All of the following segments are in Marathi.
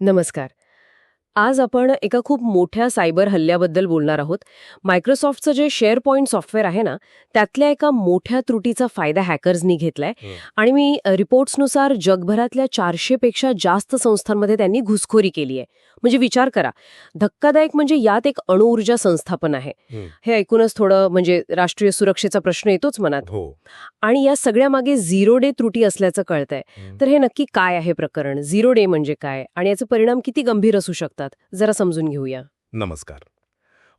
नमस्कार. आज आपण एका खूप मोठ्या सायबर हल्ल्याबद्दल बोलणार आहोत. मायक्रोसॉफ्टचं जे शेअर पॉइंट सॉफ्टवेअर आहे ना त्यातल्या एका मोठ्या त्रुटीचा फायदा हॅकर्सनी घेतलाय. आणि मी रिपोर्ट्सनुसार जगभरातल्या चारशे पेक्षा जास्त संस्थांमध्ये त्यांनी घुसखोरी केली आहे. म्हणजे विचार करा धक्कादायक म्हणजे यात एक अणुऊर्जा संस्थापन आहे. हं. ऐकूनच थोडं म्हणजे राष्ट्रीय सुरक्षेचा प्रश्न येतोच मनात. हो. आणि या सगळ्यामागे झिरो डे त्रुटी असल्याचं कळतंय. तर हे नक्की काय आहे प्रकरण? झिरो डे म्हणजे काय? आणि याचे परिणाम किती गंभीर असू शकतात? जरा समजून घेऊया. नमस्कार.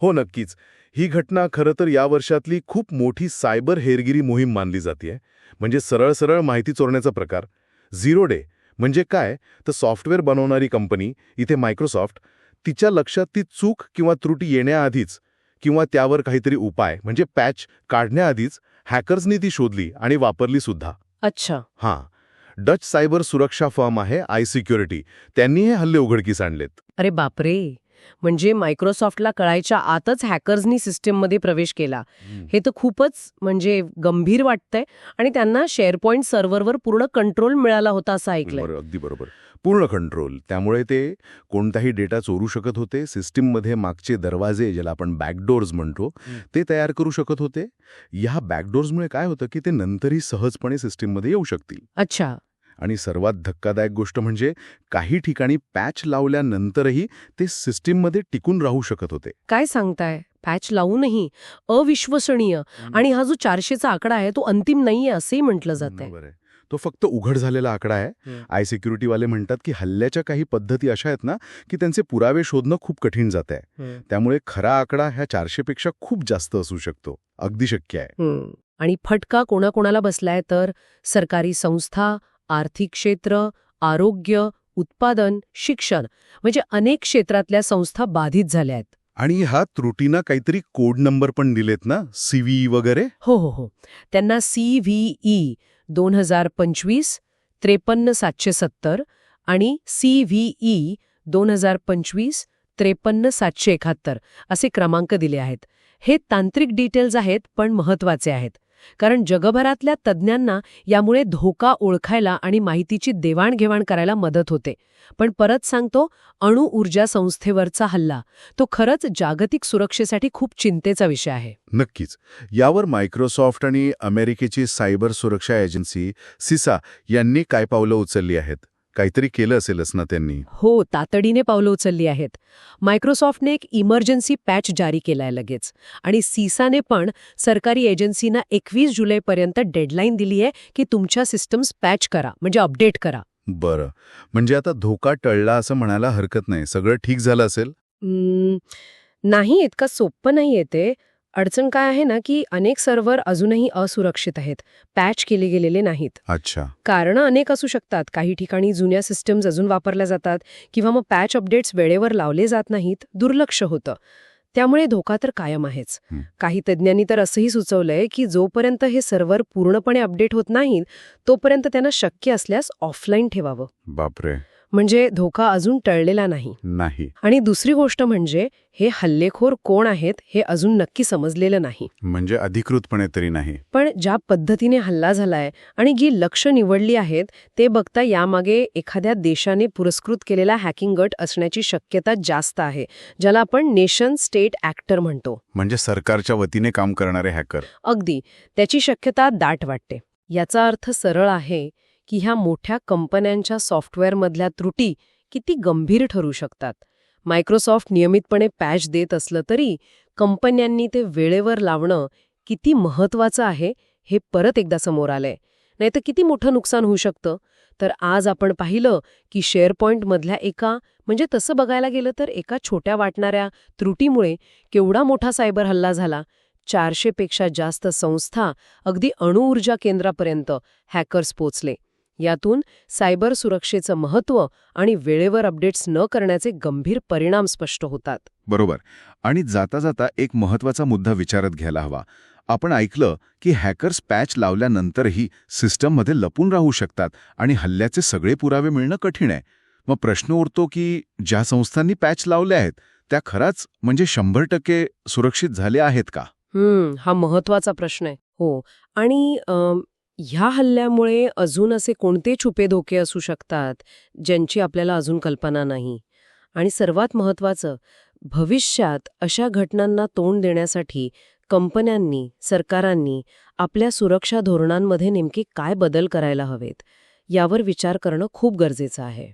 हो नक्कीच. ही घटना खरं तर या वर्षातली खूप मोठी सायबर हेरगिरी मोहीम मानली जाते म्हणजे सरळ सरळ माहिती चोरण्याचा प्रकार. झिरो डे म्हणजे काय? तर सॉफ्टवेअर बनवणारी कंपनी इथे मायक्रोसॉफ्ट तिच्या लक्षात ती चूक किंवा त्रुटी येण्याआधीच किंवा त्यावर काहीतरी उपाय म्हणजे पॅच काढण्याआधीच हॅकर्सनी ती शोधली आणि वापरली सुद्धा. अच्छा. हां. डच सायबर सुरक्षा फर्म आहे आय सिक्युरिटी. त्यांनी हे हल्ले उघडकीस आणलेत. अरे बापरे. म्हणजे मायक्रोसॉफ्टला कळायच्या आतच हॅकर्सनी सिस्टीममध्ये प्रवेश केला. हे तर खूपच म्हणजे गंभीर वाटतंय आणि त्यांना शेअर पॉइंट सर्व्हरवर पूर्ण कंट्रोल मिळाला होता असं ऐकलंय. बरं अगदी बरोबर. पूर्ण कंट्रोल त्यामुळे ते कोणताही डेटा चोरू शकत होते. सिस्टीममध्ये मागचे दरवाजे ज्याला आपण बॅकडोर्स म्हणतो ते तयार करू शकत होते. या बॅकडोर्समुळे काय होतं की ते नंतरही सहजपणे सिस्टीममध्ये येऊ शकतील. अच्छा. आणि सर्वात धक्कादायक गोष्ट म्हणजे काही ठिकाणी पॅच लावल्यानंतरही ते सिस्टीममध्ये टिकून राहू शकत होते. काय सांगताय? पॅच लावूनही अविश्वसनीय आणि हा जो चारशेचा आकडा आहे तो अंतिम नाहीये असंही म्हटलं जात आहे. तो फक्त उघड झालेला आकडा आहे. आय सिक्युरिटीवाले म्हणतात की हल्ल्याच्या काही पद्धती अशा आहेत ना की त्यांचे पुरावे शोधणं खूप कठीण जात आहे त्यामुळे खरा आकडा ह्या चारशे पेक्षा खूप जास्त असू शकतो. अगदी शक्य आहे. हं. आणि फटका कोणाकोणाला बसलाय तर सरकारी संस्था आर्थिक क्षेत्र आरोग्य उत्पादन शिक्षण म्हणजे अनेक क्षेत्रातल्या संस्था बाधित झाल्या आहेत. आणि ह्या त्रुटींना काहीतरी कोड नंबर पण दिलेत ना? सीव्ही वगैरे? हो हो हो. त्यांना सी व्ही ई दोन हजार पंचवीस त्रेपन्न सातशे सत्तर आणि सी व्ही ई दोन हजार पंचवीस त्रेपन्न सातशे एकाहत्तर असे क्रमांक दिले आहेत. हे तांत्रिक डिटेल्स आहेत पण महत्त्वाचे आहेत. कारण जगभरातल्या तज्ज्ञांना यामुळे धोका ओळखायला आणि माहितीची देवाणघेवाण करायला मदत होते. पण परत सांगतो अणु ऊर्जा संस्थेवरचा हल्ला तो खरंच जागतिक सुरक्षेसाठी खूप चिंतेचा विषय आहे. नक्कीच. यावर मायक्रोसॉफ्ट आणि अमेरिकेची सायबर सुरक्षा एजन्सी सिसा यांनी काय पावलं उचलली आहेत? काहीतरी केलं असेलच ना त्यांनी. हो तातडीने पावलं उचलली आहेत. मायक्रोसॉफ्टने एक इमर्जन्सी पॅच जारी केलाय लगेच. आणि सीसाने पण सरकारी एजन्सीना एकवीस जुलैपर्यंत डेडलाईन दिली आहे की तुमच्या सिस्टम्स पॅच करा म्हणजे अपडेट करा. बरं. म्हणजे आता धोका टळला असं म्हणायला हरकत नाही. सगळं ठीक झालं असेल? नाही इतकं सोपं नाही येते अडचण काय आहे ना की अनेक सर्व्हर अजूनही असुरक्षित आहेत. पॅच केले गेलेले नाहीत. अच्छा. कारणं अनेक असू शकतात. काही ठिकाणी जुन्या सिस्टम्स अजून वापरल्या जातात किंवा मग पॅच अपडेट्स वेळेवर लावले जात नाहीत दुर्लक्ष होतं. त्यामुळे धोका तर कायम आहेच. काही तज्ज्ञांनी तर असंही सुचवलंय की जोपर्यंत हे सर्व्हर पूर्णपणे अपडेट होत नाहीत तोपर्यंत त्यांना शक्य असल्यास ऑफलाईन ठेवावं. बापरे. म्हणजे धोका अजून टळलेला नाही. नाही. आणि दुसरी गोष्ट म्हणजे हे हल्लेखोर कोण आहेत हे अजून नक्की समजलेलं नाही. म्हणजे अधिकृतपणे तरी नाही. पण ज्या पद्धतीने हल्ला झालाय आणि जी लक्ष निवडली आहेत ते बघता यामागे एखाद्या देशाने पुरस्कृत केलेला हॅकिंग गट असण्याची शक्यता जास्त आहे ज्याला आपण नेशन स्टेट ॲक्टर म्हणतो. म्हणजे सरकारच्या वतीने काम करणारे हॅकर. अगदी. त्याची शक्यता दाट वाटते. याचा अर्थ सरळ आहे की ह्या मोठ्या कंपन्यांच्या सॉफ्टवेअरमधल्या त्रुटी किती गंभीर ठरू शकतात. मायक्रोसॉफ्ट नियमितपणे पॅच देत असलं तरी कंपन्यांनी ते वेळेवर लावणं किती महत्वाचं आहे हे परत एकदा समोर आलंय. नाहीतर किती मोठं नुकसान होऊ शकतं? तर आज आपण पाहिलं की शेअर पॉईंटमधल्या एका म्हणजे तसं बघायला गेलं तर एका छोट्या वाटणाऱ्या त्रुटीमुळे केवढा मोठा सायबर हल्ला झाला. चारशेपेक्षा जास्त संस्था अगदी अणुऊर्जा केंद्रापर्यंत हॅकर्स पोचले यातून सायबर सुरक्षेचं महत्त्व आणि वेळेवर अपडेट्स न करण्याचे गंभीर परिणाम स्पष्ट होतात. बरोबर. आणि जाता जाता एक महत्त्वाचा मुद्दा विचारात घ्यायला हवा. आपण ऐकलं की हॅकर्स पॅच लावल्यानंतरही सिस्टममध्ये लपून राहू शकतात आणि हल्ल्याचे सगळे पुरावे मिळणं कठीण आहे. मग प्रश्न उरतो की ज्या संस्थांनी पॅच लावल्या आहेत त्या खराच म्हणजे शंभर टक्के सुरक्षित झाल्या आहेत का? हा महत्त्वाचा प्रश्न आहे. हो. आणि ह्या हल्ल्यामुळे अजून असे कोणते छुपे धोके असू शकतात ज्यांची आपल्याला अजून कल्पना नाही? आणि सर्वात महत्त्वाचं भविष्यात अशा घटनांना तोंड देण्यासाठी कंपन्यांनी सरकारांनी आपल्या सुरक्षा धोरणांमध्ये नेमके काय बदल करायला हवेत यावर विचार करणं खूप गरजेचं आहे.